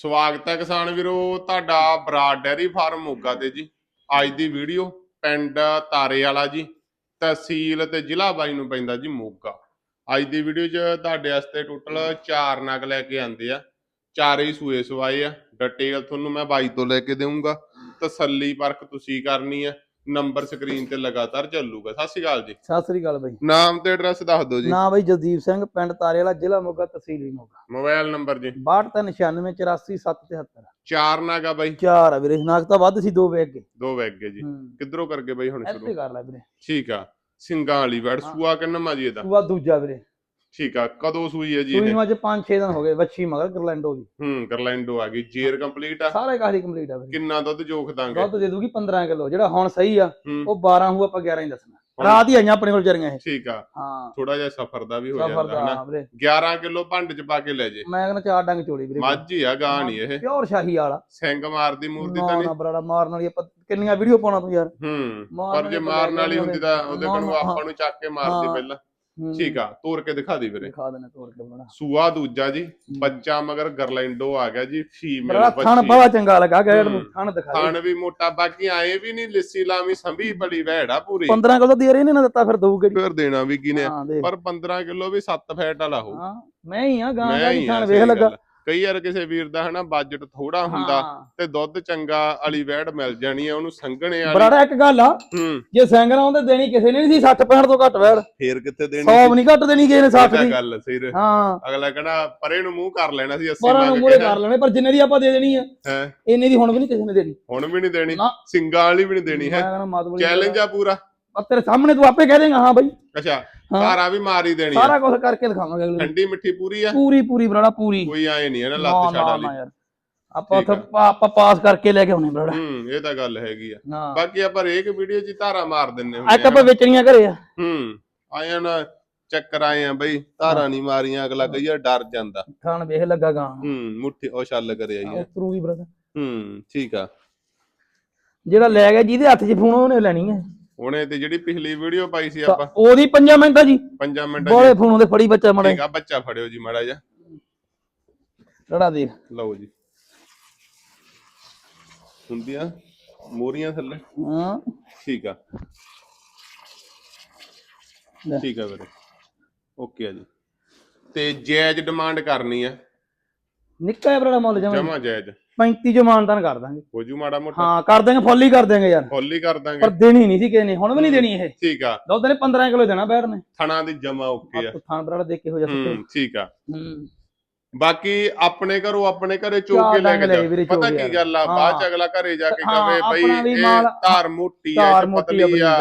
ਸਵਾਗਤ ਹੈ ਕਿਸਾਨ ਵੀਰੋ, ਤੁਹਾਡਾ ਬਰਾਡ ਡੈਰੀ ਫਾਰਮ ਮੋਗਾ ਤੇ ਜੀ। ਅੱਜ ਦੀ ਵੀਡੀਓ ਪਿੰਡ ਤਾਰੇ ਵਾਲਾ ਜੀ, ਤਹਿਸੀਲ ਤੇ ਜ਼ਿਲ੍ਹਾ ਬਾਈ ਨੂੰ ਪੈਂਦਾ ਜੀ ਮੋਗਾ। ਅੱਜ ਦੀ ਵੀਡੀਓ 'ਚ ਤੁਹਾਡੇ ਵਾਸਤੇ ਟੋਟਲ 4 ਨਗ ਲੈ ਕੇ ਆਂਦੇ ਆ। ਚਾਰੇ ਹੀ ਸੂਏ ਸਵਾਏ ਆ। ਡਿਟੇਲ ਤੁਹਾਨੂੰ ਮੈਂ ਬਾਈ ਤੋਂ ਲੈ ਕੇ ਦੇਵਾਂਗਾ ਤਸੱਲੀ ਪਰਖ ਤੁਸੀਂ ਕਰਨੀ ਆ। ਨੰਬਰ ਸਕਰੀਨ ਤੇ ਲਗਾਤਾਰ ਚੱਲੂਗਾ। ਸਤਿ ਸ਼੍ਰੀ ਅਕਾਲ ਜੀ। ਸਤਿ ਸ੍ਰੀ ਅਕਾਲ ਬਾਈ। ਨਾਮ ਤੇ ਐਡਰੈਸ ਦੱਸ ਦਿਓ ਜੀ। ਨਾ ਬਾਈ ਜਗਦੀਪ ਸਿੰਘ ਪਿੰਡ ਤਾਰੇ ਵਾਲਾ ਜ਼ਿਲ੍ਹਾ ਮੋਗਾ ਤਹਿਸੀਲ ਵੀ ਮੋਗਾ। ਮੋਬਾਈਲ ਨੰਬਰ ਜੀ। 6296847773 ਚਾਰ ਨਗ ਬਾਈ। ਚਾਰ ਆ ਵੀਰੇ ਨਾਕ ਤਾਂ ਵੱਧ ਸੀ ਦੋ ਵੇਗ ਗਏ ਦੋ ਵੈਗ ਗਏ ਜੀ। ਹੂੰ। ਕਿੱਧਰੋਂ ਕਰਕੇ ਬਾਈ ਹੁਣ ਸ਼ੁਰੂ? ਇੱਥੇ ਕਰ ਲੈ ਵੀਰੇ। ਠੀਕ ਆ। ਸਿੰਘਾਂ ਵਾਲੀ ਵੜ। ਸੂਆ ਕਿੰਨਾ ਮਾ ਜੀ ਇਹਦਾ? ਤੂੰ ਆ ਦੂਜਾ ਵੀਰੇ। ਠੀਕ ਆ ਕਦੋਂ ਸੂਈ ਹੈ ਜੀ ਸੂਈ ਇਹ? ਨੂੰ ਅੱਜ 5-6 ਦਿਨ ਹੋ ਗਏ ਵੱਛੀ ਮਗਰ ਗਰਲੈਂਡੋ ਦੀ। ਹੂੰ ਗਰਲੈਂਡੋ ਆ ਗਈ ਜੇਰ ਕੰਪਲੀਟ ਆ? ਸਾਰੇ ਕਾਹਦੀ ਕੰਪਲੀਟ ਆ ਵੀਰੇ। ਕਿੰਨਾ ਦੁੱਧ ਜੋਖ ਦਾਂਗੇ? ਦੁੱਧ ਦੇ ਦੂਗੀ 15 ਕਿਲੋ ਜਿਹੜਾ ਹੁਣ ਸਹੀ ਆ ਉਹ 12 ਹੋਊ ਆਪਾਂ 11 ਹੀ ਦੱਸਣਾ। ਰਾਤ ਹੀ ਆਈਆਂ ਆਪਣੇ ਕੋਲ ਚਰੀਆਂ ਇਹ। ਠੀਕ ਆ। ਹਾਂ। ਥੋੜਾ ਜਿਹਾ ਸਫਰ ਦਾ ਵੀ ਹੋ ਜਾਂਦਾ ਹਨਾ? ਹਾਂ ਵੀਰੇ। 11 ਕਿਲੋ ਭੰਡ ਚ ਪਾ ਕੇ ਲੈ ਜੇ। ਮੈਂ ਕਹਿੰਦਾ ਚਾਰ ਡੰਗ ਚੋਲੀ ਵੀਰੇ। ਮੱਝ ਹੀ ਆ ਗਾਂ ਨਹੀਂ ਇਹ। ਪਿਓਰ ਸ਼ਾਹੀ ਵਾਲਾ। ਸਿੰਘ ਮਾਰਦੀ ਮੂਰਤੀ ਨਾ ਤਾਂ ਨਾ ਨਹੀਂ ਬਰਾੜਾ ਮਾਰਨ ਵਾਲੀ ਆਪਾਂ ਕਿੰਨੀਆਂ ਵੀਡੀਓ ਪਾਉਣਾ ਤੂੰ ਯਾਰ। ਹੂੰ ਪਰ ਜੇ ਮਾਰਨ ਵਾਲੀ ਹੁੰਦੀ ਤਾਂ ਉਹਦੇ ਨਾ, ਕੋਲੋਂ ਨਾ, ਆਪਾਂ ਨੂੰ ਚੱਕ ਕੇ ਮਾਰਦੀ। ਪਹਿਲਾਂ। ਠੀਕ ਆ ਤੋੜ ਕੇ ਦਿਖਾ ਦੀ ਵੀਰੇ। ਦਿਖਾ ਦੇਣੇ ਤੋੜ ਕੇ ਬਣਾ। ਸੂਆ ਦੂਜਾ ਜੀ ਬੱਚਾ ਮਗਰ ਗਰਲੈਂਡੋ ਆ ਗਿਆ ਜੀ ਫੀਮੇਲ ਬੜਾ ਥਣ ਬੱਚੀ। ਬੜਾ ਚੰਗਾ ਲੱਗਾ ਗੈੜ ਨੂੰ। ਥਣ ਦਿਖਾ ਖਾਣ ਵੀ ਮੋਟਾ ਬਾਕੀ ਆਏ ਵੀ ਨਹੀਂ ਲਿੱਸੀ ਲਾਵੀ ਸੰਭੀ ਬੜੀ ਵਹਿੜਾ ਪੂਰੀ। 15 ਕਿਲੋ ਦੇ ਰਹੇ ਨੇ ਨਾ ਦਿੱਤਾ ਫਿਰ ਦਊਗੇ ਫਿਰ ਦੇਣਾ ਵੀ ਕਿਨੇ ਪਰ 15 ਕਿਲੋ ਵੀ 7 ਫੈਟ ਵਾਲਾ ਹੋ। ਹਾਂ ਮੈਂ ਹੀ ਆ ਗਾਂ ਦਾ ਸਹੀ ਵੇਖ ਲੱਗਾ। ਕਈ ਵਾਰ ਕਿਸੇ ਵੀਰ ਦਾ ਹਨਾ ਬਜਟ ਥੋੜਾ ਹੁੰਦਾ। ਤੇ ਦੁੱਧ ਚੰਗਾ ਵਾਲੀ ਵਹਿੜ ਮਿਲ ਜਾਣੀ ਆ ਉਹਨੂੰ ਸੰਘਣੇ ਵਾਲੀ। ਬਰਾੜਾ ਇੱਕ ਗੱਲ ਆ ਜੇ ਸੈਂਗਰਾਂ ਉਹਦੇ ਦੇਣੀ ਕਿਸੇ ਨੇ ਨਹੀਂ ਸੀ 60 65 ਤੋਂ ਘੱਟ ਵੈੜ। ਫੇਰ ਕਿੱਥੇ ਦੇਣੀ 100 ਵੀ ਨਹੀਂ ਘੱਟ ਦੇਣੀ ਕਿਸੇ ਨੇ 60 ਇਹ ਤਾਂ ਦੀ। ਗੱਲ ਸਹੀ ਰੇ ਹਾਂ। ਅਗਲਾ ਕਹਿੰਦਾ ਪਰੇ ਨੂੰ ਮੂੰਹ ਕਰ ਲੈਣਾ ਸੀ 80 ਪਰਾਂ ਨੂੰ ਕੇ ਕਰ ਲੈਣੇ ਪਰ ਜਿੰਨੇ ਦੀ ਆਪਾਂ ਦੇ ਦੇਣੀ ਆ ਹੈ? ਇੰਨੇ ਦੀ ਹੁਣ ਵੀ ਨਹੀਂ ਕਿਸੇ ਨੇ ਦੇਣੀ। ਹੁਣ ਵੀ ਨਹੀਂ ਦੇਣੀ। ਸਿੰਗਾਂ ਵਾਲੀ ਵੀ ਨਹੀਂ ਦੇਣੀ ਹੈ? ਚੈਲੰਜ ਆ। ਪੂਰਾ। ਤੇਰੇ ਸਾਹਮਣੇ ਤੂੰ ਆਪੇ ਕਹਿ ਦੇਂਗਾ ਹਾਂ ਬਾਈ। ਅੱਛਾ। ਸਾਰਾ ਵੀ ਮਾਰੀ ਦੇਣੀ ਆ ਸਾਰਾ ਕੁਝ ਕਰਕੇ ਦਿਖਾਵਾਂਗੇ ਅਗਲੇ। ਠੰਡੀ ਮਿੱਠੀ ਪੂਰੀ ਆ? ਪੂਰੀ ਪੂਰੀ ਬਰਾੜਾ ਪੂਰੀ। ਕੋਈ ਆਏ ਨਹੀਂ ਹੈ ਨਾ ਨਾ ਲੱਤ ਨਾ ਯਾਰ। ਆਪਾਂ ਉੱਥੇ ਆਪਾਂ ਪਾਸ ਕਰਕੇ ਲੈ ਕੇ ਆਉਣੇ ਬਰਾੜਾ। ਹੂੰ ਇਹ ਤਾਂ ਗੱਲ ਹੈਗੀ ਆ। ਬਾਕੀ ਆਪਾਂ ਹਰੇਕ ਵੀਡੀਓ 'ਚ ਧਾਰਾ ਮਾਰ ਦਿੰਨੇ ਹੁੰਦੇ ਆਪਾਂ ਵੇਚਣੀਆਂ ਘਰੇ ਆ। ਹੂੰ ਆਇਆ ਨਾ ਚੱਕਰ ਆਏ ਆ ਬਈ ਧਾਰਾ ਨਹੀਂ ਮਾਰੀਆਂ ਅਗਲਾ ਕਈ ਵਾਰ ਡਰ ਜਾਂਦਾ। ਖਾਣ ਵੇਖ ਲੱਗਾ ਗਾਂ। ਹੂੰ ਮੁੱਠੀ ਉਹ ਛੱਲ ਕਰ ਆਈ ਆ। ਉਤਰੂਗੀ ਬਰਾੜਾ। ਹੂੰ ਠੀਕ ਆ। ਜਿਹੜਾ ਲੈ ਗਿਆ ਜਿਹਦੇ ਹੱਥ 'ਚ ਫੋਨ ਉਹਨੇ ਲੈਣੀ ਹੈ ਹੁਣੇ ਤੇ ਜਿਹੜੀ ਪਿਛਲੀ ਵੀਡੀਓ ਪਾਈ ਸੀ ਆਪਾਂ। ਉਹਦੀ 5 ਮਿੰਟਾਂ ਜੀ। 5 ਮਿੰਟਾਂ ਬੋਲੇ ਫੋਨ ਉਹਦੇ ਫੜੀ ਬੱਚਾ ਮੜਾ ਠੀਕ ਆ ਬੱਚਾ ਫੜਿਓ ਜੀ ਮਾੜਾ ਜਿਹਾ। ਰੜਾ ਦੇਖ ਲਓ ਜੀ। ਹੁੰਦੀਆਂ ਮੋਰੀਆਂ ਥੱਲੇ? ਹਾਂ। ਠੀਕ ਆ। ਠੀਕ ਆ ਵੀਰੇ। ਓਕੇ ਆ ਜੀ। ਤੇ ਜਾਇਜ਼ ਡਿਮਾਂਡ ਕਰਨੀ ਆ। ਨਿੱਕਾ ਬਰਾੜਾ ਮੁੱਲ ਜਮਾ। ਜਮਾ ਜਾਇਜ਼ 35 ਜੋ ਮਾਨਦਾਨ ਕਰ ਦਾਂਗੇ। ਹੋ ਜੂ ਮਾੜਾ ਮੋਟਾ। ਹਾਂ ਕਰ ਦਾਂਗੇ ਫੁੱਲ ਹੀ ਕਰ ਦਾਂਗੇ ਯਾਰ। ਫੁੱਲ ਹੀ ਕਰ ਪਰ ਦਾਂਗੇ ਦੇਣੀ ਨਹੀਂ ਸੀ ਕਿਸੇ ਨੇ ਹੁਣ ਵੀ ਨਹੀਂ ਦੇਣੀ ਇਹ। ਠੀਕ ਆ। ਦੁੱਧ ਨੇ 15 ਕਿਲੋ ਦੇਣਾ ਬੈਠ ਨੇ। ਥਣਾ ਦੀ ਜਮਾ ਓਕੇ ਆ। ਥਾਣ ਬਰਾੜਾ ਦੇਖ ਕੇ ਹੋ ਜਾ ਹੂੰ ਠੀਕ ਆ। ਬਾਕੀ ਆਪਣੇ ਘਰੋਂ ਆਪਣੇ ਘਰੇ ਚੋ ਚਾਰ ਕੇ ਲੈ ਕੇ ਜਾ। ਪਤਾ ਕੇ। ਗੱਲ ਆ? ਬਾਅਦ ਚ। ਅਗਲਾ ਘਰੇ ਜਾ ਕੇ ਹਾਂ, ਕਵੇ ਬਈ ਇਹ ਧਾਰ ਮੋਟੀ ਆ ਪਤਲੀ ਆ।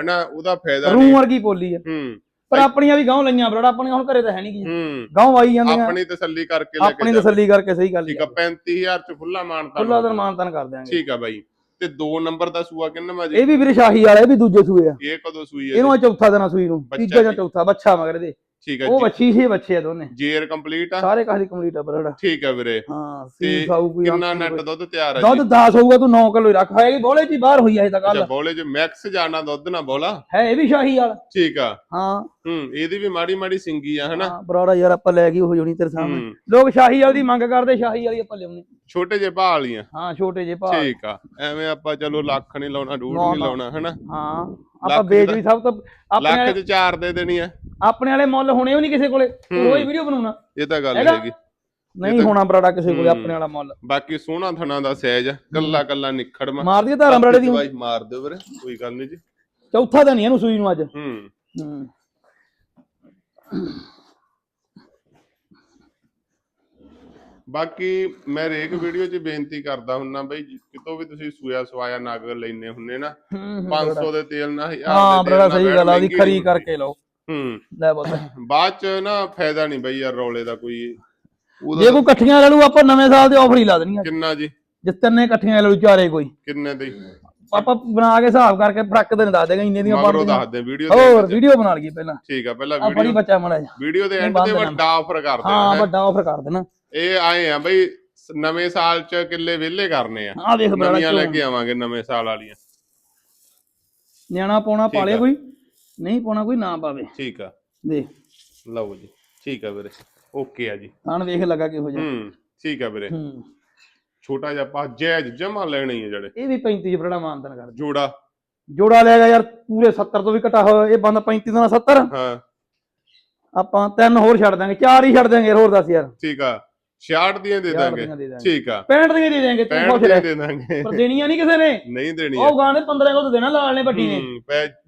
ਹਨਾ ਉਹਦਾ ਫਾਇਦਾ ਰੂਹ ਨਹੀਂ। ਵਰਗੀ ਪੋਲੀ ਆ। ਹੂੰ। ਪਰ ਆਪਣੀਆਂ ਵੀ ਗਾਂ ਲਈਆਂ ਬਰਾੜਾ ਆਪਣੀਆਂ ਹੁਣ ਘਰੇ ਤਾਂ ਹੈ ਨਹੀਂ ਕੀ ਹੂੰ। ਗਾਂ ਆਈ ਜਾਂਦੀਆਂ। ਆਪਣੀ ਤਸੱਲੀ ਕਰਕੇ ਲੈ ਆਪਣੀ ਕੇ ਜਾ ਤਸੱਲੀ ਕਰਕੇ ਸਹੀ ਗੱਲ ਠੀਕ ਆ 35000 ਚ ਖੁੱਲਾ ਮਾਨਤਾ ਖੁੱਲਾ ਦਿਨ ਮਾਨਤਨ ਕਰ ਦਿਆਂਗੇ। ਠੀਕ ਆ ਬਾਈ। ਤੇ 2 ਨੰਬਰ ਦਾ ਸੂਆ ਕਿੰਨਾ ਮਾ ਜੀ? ਇਹ ਵੀ ਵੀਰੇ ਸ਼ਾਹੀ ਵਾਲਾ ਇਹ ਵੀ ਦੂਜੇ ਸੂਏ ਆ। ਇਹ ਕਦੋਂ ਸੂਈ ਹੈ ਇਹਨੂੰ ਚੌਥਾ ਦੇਣਾ ਸੂਈ ਨੂੰ ਬੱਚਾ ਤੀਜਾ ਜਾਂ ਜੀ। ਚੌਥਾ ਬੱਚਾ ਮਗਰ ਦੇ ਠੀਕ ਆ ਉਹ ਜੀ। ਬੱਚੀ ਸੀ ਬੱਚੇ ਆ ਦੋਨੇ। ਜੇਰ ਕੰਪਲੀਟ ਆ? ਸਾਰੇ ਕਾਹਦੀ ਕੰਪਲੀਟ ਆ ਬਰਾੜਾ? ਠੀਕ ਆ ਵੀਰੇ। ਹਾਂ ਸੀ ਕੋਈ ਕਿੰਨਾ ਨੈਟ। ਦੁੱਧ ਤਿਆਰ ਆ ਦੁੱਧ ਜੀ 10 ਹੋਊਗਾ ਤੂੰ 9 ਕਿਲੋ ਹੀ ਰੱਖ। ਹੋਏਗੀ ਬੋਲੇ ਜੀ ਬਾਹਰ ਹੋਈ ਆ ਇਹ ਤਾਂ ਅੱਛਾ ਗੱਲ। ਬੋਲੇ ਚ ਮੈਕਸ ਜਾਣਾ ਦੁੱਧ ਨਾ ਬੋਲਾ? ਹੈ ਇਹ ਵੀ ਸ਼ਾਹੀ ਵਾਲਾ। ਠੀਕ ਆ। ਹਾਂ। ਹੂੰ ਇਹਦੀ ਵੀ ਮਾੜੀ ਮਾੜੀ ਸਿੰਗੀ ਆ ਹਨਾ? ਹਾਂ, ਬਰਾੜਾ ਯਾਰ ਆਪਾਂ ਲੈ ਗਈ ਹੋ ਜਾਣੀ ਤੇਰੇ ਸਾਹਮਣੇ। ਹੂੰ। ਲੋਕ ਸ਼ਾਹੀ ਵਾਲੀ ਦੀ ਮੰਗ ਕਰਦੇ ਸ਼ਾਹੀ ਵਾਲੀ ਆਪਾਂ ਲਿਆਉਣੀ। ਛੋਟੇ ਜਿਹੇ ਭਾਅ ਵਾਲੀਆਂ। ਹਾਂ ਛੋਟੇ ਜੇ ਭਾਅ। ਠੀਕ ਆ। ਐਵੇਂ ਆਪਾਂ ਚਲੋ ਲੱਖ ਨਹੀਂ ਲਾਉਣਾ ਨਾ, ਨਹੀਂ। ਲਾਉਣਾ ਹਨਾ? ਹਾਂ ਆਪਾਂ ਵੇਚ ਵੀ ਸਭ ਤੋਂ ਆਪਣੇ ਲੱਖ ਚ ਚਾਰ ਦੇ ਦੇਣੀ ਆ। ਆਪਣੇ ਵਾਲੇ ਮੁੱਲ ਹੋਣੇ ਵੀ ਨਹੀਂ ਕਿਸੇ ਕੋਲੇ ਤੂੰ। ਰੋਜ਼ ਵੀਡੀਓ ਬਣਾਉਣਾ। ਇਹ ਤਾਂ ਗੱਲ ਹੈਗਾ? ਹੈਗੀ। ਨਹੀਂ ਹੋਣਾ ਬਰਾੜਾ ਕਿਸੇ ਕੋਲੇ। ਆਪਣੇ ਵਾਲਾ ਮੁੱਲ। ਬਾਕੀ ਸੋਹਣਾ ਥਣਾ ਦਾ ਸਹਿਜ ਆ ਕੱਲਾ ਕੱਲਾ ਨਿਖੜਮਾ। ਮਾਰ ਦਈਏ ਧਾਰਾਂ ਬਰਾੜੇ ਦੀ ਬਾਈ ਮਾਰ ਦਿਓ ਵੀਰੇ ਕੋਈ ਗੱਲ ਨਹੀਂ ਜੀ। ਚੌਥਾ ਦਿਨ ਹੀ ਇਹਨੂੰ ਸੂਈ ਨੂੰ ਅੱਜ। ਹੂੰ। ਹੂੰ। ਬਾਕੀ ਮੈਂ ਹਰੇਕ ਵੀਡੀਓ 'ਚ ਬੇਨਤੀ ਕਰਦਾ ਹੁੰਨਾ ਬਈ ਕਿਤੋਂ ਵੀ ਤੁਸੀਂ ਸੂਆ ਸਵਾਇਆ ਨਗ ਲੈਨੇ ਹੁੰਨੇ ਨਾ ਹੂੰ, ਹੂੰ, 500 ਦੇ ਤੇਲ ਨਾਲ 1000 ਹਾਂ ਬਰਾੜਾ ਤੇਲ ਸਹੀ ਗੱਲ ਆ ਉਹਦੀ ਮਹਿੰਗੀ ਖਰੀ ਨਹੀਂ ਕਰਕੇ ਲਓ। ਹੂੰ। ਲੈ ਬੋਲ ਬਾਅਦ 'ਚ ਨਾ ਫਾਇਦਾ ਨਹੀਂ ਬਈ ਯਾਰ ਰੌਲੇ ਦਾ ਕੋਈ। ਜੇ ਕੋਈ ਇਕੱਠੀਆਂ ਲੈ ਲੂ ਆਪਾਂ ਨਵੇਂ ਸਾਲ ਦੇ ਆਫਰ ਹੀ ਲਾ ਦੇਣੀਆਂ ਕਿੰਨਾ ਜੀ? ਜੇ ਤਿੰਨੇ ਇਕੱਠੀਆਂ ਲੈ ਲੂ ਚਾਰੇ ਕੋਈ। ਕਿੰਨੇ ਦੇ? ਆਪਾਂ ਬਣਾ ਕੇ ਹਿਸਾਬ ਕਰਕੇ ਫ਼ਰਕ ਦੇ ਦੱਸ ਦੇਗਾ ਇੰਨੇ ਦੀਆਂ ਮਗਰੋਂ ਦੱਸ ਦੇ ਵੀਡੀਓ ਹੋਰ ਵੀਡੀਓ ਬਣਾ ਲਈਏ ਪਹਿਲਾਂ। ਠੀਕ ਆ ਪਹਿਲਾਂ ਵੀਡੀਓ ਬੱਚਾ ਮੜਾ ਜਾ ਵੀਡੀਓ ਦੇ ਐਂਡ ਤੇ। ਵੱਡਾ ਆਫਰ ਕਰ ਹਾਂ ਦੇਣਾ ਵੱਡਾ ਆਫਰ ਕਰ ਦੇਣਾ। ਇਹ ਆਏ ਆ ਬਈ ਨਵੇਂ ਸਾਲ 'ਚ ਕਿੱਲੇ ਵਿਹਲੇ ਕਰਨੇ ਆ। ਆ ਦੇਖ ਨਵੀਆਂ ਲੈ। ਕੇ ਆਵਾਂਗੇ ਨਵੇਂ ਸਾਲ ਵਾਲੀਆਂ। ਨਿਆਣਾ ਪਾਉਣਾ ਪਾਲੇ। ਕੋਈ? ਨਹੀਂ ਪਾਉਣਾ ਕੋਈ ਨਾ ਪਾਵੇ। ਠੀਕ ਆ। ਦੇਖ। ਲਓ ਜੀ ਠੀਕ ਆ ਵੀਰੇ। ਓਕੇ ਆ ਜੀ। ਥਣ ਵੇਖ ਲੱਗਾ ਕਿਹੋ ਜਿਹਾ। ਹੂੰ ਠੀਕ ਆ ਵੀਰੇ। ਹੂੰ। ਛੋਟਾ ਜਿਹਾ ਪਾ ਜੈਜ ਜਮਾ ਲੈਣੇ ਹੀ ਜਿਹੜੇ। ਇਹ ਵੀ 35 ਬਰੜਾ ਮਾਨਤਨ ਕਰ ਜੋੜਾ। ਜੋੜਾ ਲੈ ਗਿਆ ਯਾਰ ਪੂਰੇ 70 ਤੋਂ ਵੀ ਘਟਾ ਹੋਇਆ ਇਹ ਬੰਦਾ 35 ਦਾ 70 ਹਾਂ। ਆਪਾਂ ਤਿੰਨ ਹੋਰ ਛੱਡ ਦਾਂਗੇ ਚਾਰ ਹੀ ਛੱਡ ਦਾਂਗੇ ਹੋਰ ਦੱਸ ਯਾਰ। ਠੀਕ ਆ। 66 ਦੀਆਂ ਦੇ ਦਾਂਗੇ। ਦੀਆਂ ਦੇ ਦਾਂਗੇ। ਠੀਕ ਆ। 65 ਦੀਆਂ ਦੇ ਦਾਂਗੇ ਤੂੰ 65 ਪੁੱਛ ਦੀਆਂ ਦੇ ਦਾਂਗੇ। ਪਰ ਦੇਣੀਆਂ ਨਹੀਂ ਕਿਸੇ ਨੇ। ਨਹੀਂ ਦੇਣੀ ਆ ਉਹ ਗਾਣੇ 15 ਕੋਲ ਤਾਂ ਦੇਣਾ ਲਾਲ ਨੇ ਵੱਡੀ ਨੇ।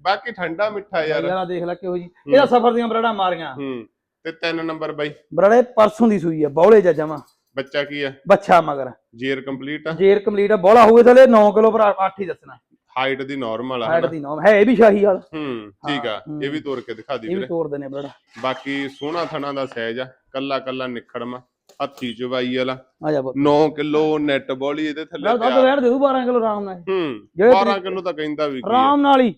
ਬਾਕੀ ਠੰਡਾ ਮਿੱਠਾ ਯਾਰ। ਯਾਰ ਦੇਖ ਲੈ ਕਿਹੋ ਜੀ। ਇਹਦਾ ਸਫਰ ਦੀਆਂ ਬਰੜਾ ਮਾਰੀਆਂ। ਹੂੰ ਤੇ ਤਿੰਨ ਨੰਬਰ ਬਾਈ। ਬਰੜੇ ਪਰਸੋਂ ਦੀ ਸੂਈ ਆ ਬੌਲੇ ਜਾ ਜਮਾ। ਬੱਚਾ ਕੀ ਆ? ਬੱਚਾ ਮਗਰ। ਜੇਰ ਕੰਪਲੀਟ ਆ? ਜੇਰ ਕੰਪਲੀਟ ਆ ਬੌਲਾ ਹੋਵੇ ਥਲੇ 9 ਕਿਲੋ ਭਰਾ 8 ਹੀ ਦੱਸਣਾ। ਹਾਈਟ ਦੀ ਨਾਰਮਲ ਆ ਹਾਈਟ? ਦੀ ਨਾਮ ਹੈ ਇਹ ਵੀ ਸ਼ਾਹੀ ਵਾਲਾ। ਹੂੰ ਠੀਕ ਆ। ਇਹ ਵੀ ਤੋੜ ਕੇ ਦਿਖਾ ਦੀ ਇਹ ਵੀ ਵੀਰੇ। ਤੋੜ ਦੇਣੇ ਬਰੜਾ। ਬਾਕੀ ਸੋਹਣਾ ਥਣਾ ਦਾ ਸਾਈਜ਼ ਆ ਕੱਲਾ ਕੱਲਾ ਨਿਖੜਮਾ। ਹੱਥੀ ਚਵਾਈ ਵਾਲਾ। ਆ ਜਾ ਬੋ 9 ਕਿਲੋ ਨੈਟ ਬੋਲੀ ਇਹਦੇ ਥੱਲੇ ਦੁੱਧ ਤਿਆਰ। ਵੈਣ ਦੇ ਦੂ 12 ਕਿਲੋ ਆਰਾਮ ਨਾਲ। ਹੂੰ ਜਿਹੜੇ 12 ਕਿਲੋ ਤਾਂ ਕਹਿੰਦਾ ਵੀ ਕੀ ਆ। ਆਰਾਮ ਨਾਲ ਹੀ।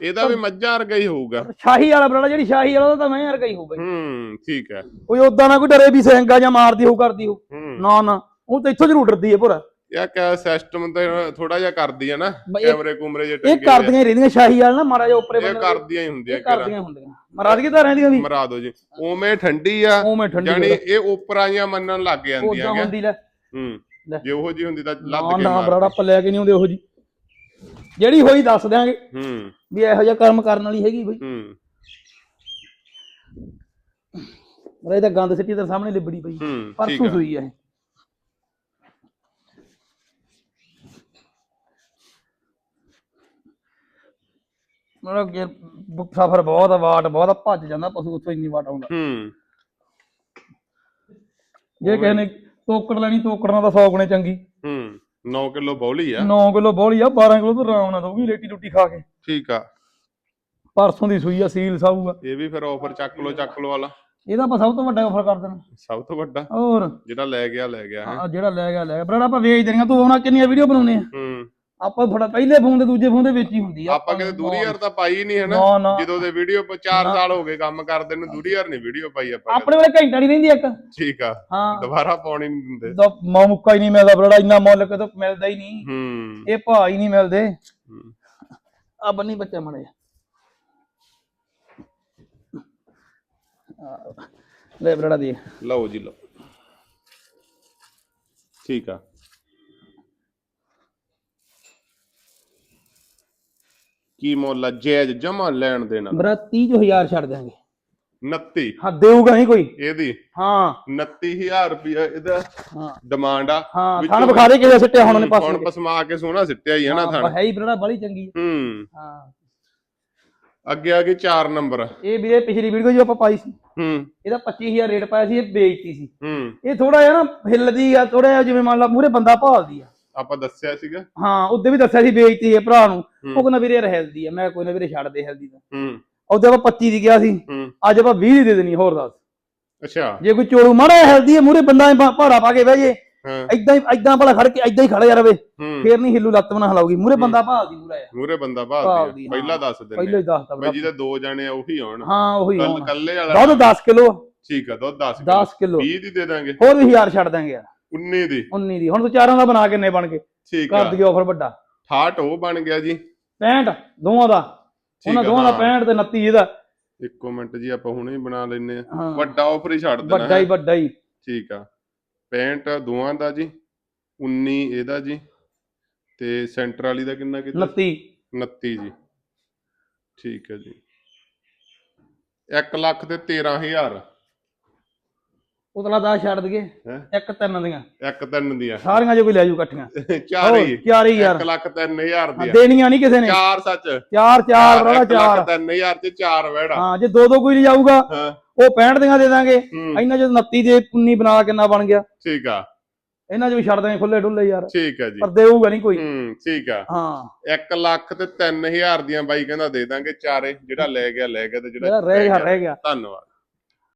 ਇਹਦਾ ਵੀ ਮੱਝਾਂ ਵਰਗਾ ਹੀ ਹੋਊਗਾ। ਸ਼ਾਹੀ ਵਾਲਾ ਬਰੜਾ ਜਿਹੜੀ ਸ਼ਾਹੀ ਵਾਲਾ ਉਹਦਾ ਤਾਂ ਮੈਂ ਯਾਰ ਹੋਊ ਬਈ ਹੂੰ ਠੀਕ ਹੈ। ਕੋਈ ਉਦਾਂ ਨਾ ਕੋਈ ਡਰੇ ਵੀ ਸੈਂਗਾ ਜਾਂ ਮਾਰਦੀ ਹੋ ਕਰਦੀ ਹੋ ਹੂੰ। ਨਾ ਨਾ। ਉਹ ਤਾਂ ਇੱਥੋਂ ਜ਼ਰੂਰ ਡਰਦੀ ਹੈ ਭੋਰਾ। ਇਹ ਕਾ ਸਿਸਟਮ ਤੇ ਥੋੜਾ ਜਿਹਾ ਕਰਦੀ ਆ ਨਾ ਬਈ ਇਹ- ਕੈਮਰੇ ਕੁਮਰੇ ਜੇ ਇਹ ਟੰਗੇ ਕਰਦੀਆਂ ਹੀ ਰਹਿੰਦੀਆਂ ਸ਼ਾਹੀ ਵਾਲਾ ਨਾ ਮਾਰਾ ਜਾ ਉੱਪਰੇ ਇਹ ਬੰਦੇ ਕਰਦੀਆਂ ਹੀ ਹੁੰਦੀਆਂ ਇਹ ਕਰਦੀਆਂ ਹੁੰਦੀਆਂ। ਮਹਾਰਾਜ ਕੀ ਤਾਂ ਰਹਿੰਦੀਆਂ ਵੀ ਮਰਾ ਦੋ ਜੀ। ਉਵੇਂ ਠੰਡੀ ਆ ਮੈਂ ਠੰਡੀ ਜਾਨੀ ਇਹ ਉਪਰਾਈਆਂ ਮੰਨਣ ਲੱਗ ਜਾਂਦੀਆਂ ਉਦਾਂ ਹੁੰਦੀ ਲੈ। ਹੂੰ। ਜੇ ਉਹੋ ਜੀ ਹੁੰਦੀ ਤਾਂ ਨਾ ਲੱਦ ਕੇ ਨਾ ਮਾਰ ਬਰਾੜਾ ਆਪਾਂ ਲੈ ਕੇ ਨਹੀਂ ਆਉਂਦੇ ਉਹੋ ਜੀ ਜਿਹੜੀ ਹੋਈ ਦੱਸ ਦਿਆਂਗੇ ਹੂੰ। ਵੀ ਇਹੋ ਜਿਹਾ ਕਰਮ ਕਰਨ ਵਾਲੀ ਹੈਗੀ ਬਈ। ਹੂੰ। ਇਹ ਤਾਂ ਗੰਦ ਸਿੱਟੀ ਤੇਰੇ ਸਾਹਮਣੇ ਲਿਬੜੀ ਪਈ। ਪਰਸੋਂ ਸੂਈ ਆ ਇਹ। ਮੇਰਾ ਕਿ ਸਫਰ ਬਹੁਤ ਆ ਵਾਟ ਬਹੁਤ ਆ ਭੱਜ ਜਾਂਦਾ ਪਸ਼ੂ ਉੱਥੋਂ ਇੰਨੀ ਵਾਟ ਆਉਂਦਾ। ਹੂੰ। ਜੇ ਕਿਸੇ ਨੇ ਤੋਕੜ ਲੈਣੀ ਤੋਕੜ ਤਾਂ 100 ਗੁਣੇ ਚੰਗੀ। ਹੂੰ 9 ਕਿਲੋ ਬੌਲੀ ਆ। 9 ਕਿਲੋ ਬੋਲੀ ਆ 12 ਕਿਲੋ ਤਾਂ ਆਰਾਮ ਨਾਲ ਦਊਗੀ ਲੇਟੀ ਰੋਟੀ ਖਾ ਕੇ। ਠੀਕ ਆ। ਪਰਸੋਂ ਦੀ ਸੂਈ ਆ ਸੀਲ ਸਾਊ ਆ ਇਹ ਵੀ ਫਿਰ ਆਫਰ ਚੱਕ ਲੋ ਚੱਕ ਲੋ ਵਾਲਾ। ਇਹਦਾ ਆਪਾਂ ਸਭ ਤੋਂ ਵੱਡਾ ਆਫਰ ਕਰ ਦੇਣਾ। ਸਭ ਤੋਂ ਵੱਡਾ? ਹੋਰ? ਜਿਹੜਾ ਲੈ ਗਿਆ ਲੈ ਗਿਆ ਹੈ। ਜਿਹੜਾ ਲੈ ਗਿਆ ਲੈ ਗਿਆ। ਬਰਾੜਾ ਆਪਾਂ ਵੇਚ ਦੇਣੀਆਂ ਤੂੰ ਆਉਣਾ ਕਿੰਨੀਆਂ ਵੀਡੀਓ ਬਣਾਉਣੇ ਆ? ਹੂੰ। ਆਪਾਂ ਫੜਾ ਪਹਿਲੇ ਫੋਨ ਤੇ ਦੂਜੇ ਫੋਨ ਦੇ ਵਿੱਚ ਹੀ ਹੁੰਦੀ ਆ। ਆਪਾਂ ਕਿਤੇ ਦੂਰੀ ਯਾਰ ਤਾਂ ਪਾਈ ਨਹੀਂ ਹੈ ਨਾ। ਜਦੋਂ ਦੇ ਵੀਡੀਓ 4 ਸਾਲ ਹੋ ਗਏ ਕੰਮ ਕਰਦੇ ਨੂੰ ਦੂਰੀ ਯਾਰ ਨਹੀਂ ਵੀਡੀਓ ਪਾਈ ਆਪਾਂ। ਆਪਣੇ ਵੇਲੇ ਘੰਟਾ ਨਹੀਂ ਰਹਿੰਦੀ ਇੱਕ। ਠੀਕ ਆ। ਹਾਂ। ਦੁਬਾਰਾ ਪਾਉਣੀ ਨਹੀਂ ਦਿੰਦੇ। ਦਾ ਮੌ ਮੁੱਕਾ ਹੀ ਨਹੀਂ ਮਿਲਦਾ ਬਰਾੜਾ ਇੰਨਾ ਮੁੱਲ ਕਿਤੋਂ ਮਿਲਦਾ ਹੀ ਨਹੀਂ। ਹੂੰ। ਇਹ ਭਾਅ ਹੀ ਨਹੀਂ ਮਿਲਦੇ। ਹੂੰ। ਆ ਬੰਨੀ ਬੱਚਾ ਮੜੇ ਲੈ ਬਰਾੜਾ ਦੇ। ਲਓ ਜੀ ਲਓ। ਠੀਕ ਆ। ਕੀ ਮੁੱਲ ਆ ਜਾਇਜ਼ ਜਮਾ ਲੈਣ ਦੇਣਾ ਬਰਾ 30 ਜੋ ਹਜ਼ਾਰ ਛੱਡ ਦਿਆਂਗੇ। 29 ਹਾਂ ਦੇਊਗਾ ਨਹੀਂ ਕੋਈ। ਇਹਦੀ? ਹਾਂ। 29000 ਰੁਪਇਆ ਇਹਦਾ ਹਾਂ। ਡਿਮਾਂਡ ਆ। ਹਾਂ ਥਣ ਵਿਖਾ ਦੇ ਕਿਹਦੇ ਸਿੱਟੇ ਹੁਣ ਨੇ ਹੂੰ, ਪਾਸੇ ਹੁਣ ਪਸਮਾ ਕੇ ਸੋਹਣਾ ਸਿੱਟਿਆ ਹੀ ਹੈ ਨਾ ਹਾਂ, ਥਣ। ਹੈ ਹੀ ਬਰਾੜਾ ਬੜੀ ਚੰਗੀ। ਹੈ। ਹੂੰ। ਹਾਂ ਅੱਗੇ ਆ ਗਈ 4 ਨੰਬਰ। ਇਹ ਵੀਰੇ ਪਿਛਲੀ ਵੀਡੀਓ ਜੋ ਆਪਾਂ ਪਾਈ ਸੀ ਹੂੰ। ਇਹਦਾ 25000 ਰੇਟ ਪਾਇਆ ਸੀ ਇਹ ਵੇਚਤੀ ਸੀ। ਹੂੰ। ਇਹ ਥੋੜਾ ਜਿਹਾ ਨਾ ਹਿੱਲਦੀ ਆ ਥੋੜਾ ਜਿਹਾ ਜਿਵੇਂ ਮੰਨ ਲਾ ਮੂਰੇ ਬੰਦਾ ਭਾਲਦੀ ਆ। ਆਪਾਂ ਦੱਸਿਆ ਸੀਗਾ? ਹਾਂ ਉਹਦੇ ਵੀ ਦੱਸਿਆ ਸੀ ਵੇਚਤੀ ਹੈ ਭਰਾ ਨੂੰ। ਹੂੰ। ਉਹ ਕਹਿੰਦਾ ਵੀਰੇ ਇਹ ਹਿਲਦੀ ਆ। ਮੈਂ ਕੋਈ ਨਾ ਵੀਰੇ ਛੱਡ ਦੇ ਹਿਲਦੀ ਤਾਂ। ਹੂੰ। ਉਹਦੇ ਆਪਾਂ 25 ਦੀ ਗਿਆ ਸੀ। ਹੂੰ। ਅੱਜ ਆਪਾਂ 20 ਦੀ ਦੇ ਦੇਣੀ ਹੋਰ ਦੱਸ। ਅੱਛਾ। ਜੇ ਕੋਈ ਚੋੜੂ ਮਾੜਾ ਹਿਲਦੀ ਹੈ ਮੂਰੇ ਬੰਦਾ ਭਾੜਾ ਪਾ ਕੇ ਬਹਿ ਜੇ। ਹਾਂ। ਐਦਾਂ ਹੀ ਐਦਾਂ ਭਲਾ ਖੜ ਕੇ ਐਦਾਂ ਹੀ ਖੜਾ ਜਾ ਰਵੇ। ਹੂੰ। ਫੇਰ ਨਹੀਂ ਹਿੱਲੂ ਲੱਤ ਬਣਾ ਹਲਾਉਗੀ ਮੂਰੇ ਬੰਦਾ ਭਾਲਦੀ ਮੂਰਾ ਆ ਮੂਰੇ ਬੰਦਾ ਭਾਲਦੀ, ਹਾਂ। ਪਹਿਲਾਂ ਦੱਸ ਦਿੰਦੇ ਪਹਿਲਾਂ ਹੀ ਦੱਸਦਾ ਬਈ ਜਿਹਦੇ ਦੋ ਜਾਣੇ ਆ ਉਹੀ ਆਉਣ। ਹਾਂ ਉਹੀ ਹੋਣਾ ਕੱਲੇ ਵਾਲਾ ਦੁੱਧ 10 ਕਿਲੋ। ਠੀਕ ਆ ਦੁੱਧ 10 10 ਕਿਲੋ। 20 ਦੀ ਦੇ ਦਾਂਗੇ। ਹੋਰ ਵੀ ਹਜ਼ਾਰ ਛੱਡ ਦਾਂਗੇ ਯਾਰ। 19 ਦੀ। 19 ਦੀ। ਹੁਣ ਤੂੰ ਚਾਰਾਂ ਦਾ ਬਣਾ ਕਿੰਨੇ ਬਣ ਗਏ? ਠੀਕ ਆ। ਕਰ ਦਈਏ ਆਫਰ ਵੱਡਾ। 68 ਉਹ ਬਣ ਗਿਆ ਜੀ। 65 ਦੋਵਾਂ ਦਾ। ਉਹਨਾਂ ਦੋਵਾਂ ਦਾ ਹਾਂ। 65 ਤੇ 29 ਇਹਦਾ। ਇੱਕੋ ਮਿੰਟ ਜੀ ਆਪਾਂ ਹੁਣੇ ਹੀ ਬਣਾ ਲੈਨੇ ਆ ਵੱਡਾ ਆਫਰ ਹੀ ਛੱਡ ਦੇਣਾ ਵੱਡਾ ਹੈ। ਹੀ। ਵੱਡਾ ਹੀ। ਠੀਕ ਆ। 65 ਦੋਵਾਂ ਦਾ ਜੀ 19 ਇਹਦਾ ਜੀ ਤੇ ਸੈਂਟਰ ਵਾਲੀ ਦਾ ਕਿੰਨਾ ਕੀਤਾ? 29 29 ਜੀ। ਠੀਕ ਹੈ ਜੀ। 1 ਲੱਖ ਤੇ 13000 ਉਤਲਾ ਦਾ ਛੱਡ ਦਈਏ। ਹੈ? ਇੱਕ ਤਿੰਨ ਦੀਆਂ। ਇੱਕ ਤਿੰਨ ਦੀਆਂ। ਸਾਰੀਆਂ ਜੋ ਕੋਈ ਲੈ ਜੂ ਇਕੱਠੀਆਂ। ਚਾਰ ਹੀ। ਚਾਰ ਹੀ ਯਾਰ। 1 ਲੱਖ 3000 ਦੀਆਂ। ਦੇਣੀਆਂ ਨਹੀਂ ਕਿਸੇ ਨੇ। ਚਾਰ ਸੱਚ। ਚਾਰ ਚਾਰ ਬੜਾ ਇੱਕ ਲੱਖ ਚਾਰ ਤਿੰਨ ਹਜ਼ਾਰ ਤੇ ਚਾਰ ਵੈੜਾ ਹਾਂ ਜੇ ਦੋ ਦੋ ਕੋਈ ਨਹੀਂ ਜਾਊਗਾ ਹਾਂ। ਉਹ 65 ਦੀਆਂ ਦੇ ਦਾਂਗੇ। ਹੂੰ, ਇਹਨਾਂ ਜੋ 29 ਦੇ 19 ਬਣਾ ਕਿੰਨਾ ਬਣ ਗਿਆ? ਠੀਕ ਆ। ਇਹਨਾਂ ਚ ਵੀ ਛੱਡ ਦਾਂਗੇ ਖੁੱਲੇ ਡੁੱਲੇ ਯਾਰ। ਠੀਕ ਹੈ ਜੀ। ਪਰ ਦੇਊਗਾ ਨਹੀਂ ਕੋਈ। ਹੂੰ ਠੀਕ ਆ। ਹਾਂ। 1 ਲੱਖ ਤੇ 3000 ਦੀਆਂ ਬਾਈ ਕਹਿੰਦਾ ਦੇ ਦਾਂਗੇ ਚਾਰੇ ਜਿਹੜਾ ਲੈ ਗਿਆ ਲੈ ਗਿਆ ਤੇ ਜਿਹੜਾ ਜਿਹੜਾ ਰਹਿ ਗਿਆ। ਰਹਿ ਗਿਆ। ਧੰਨਵਾਦ।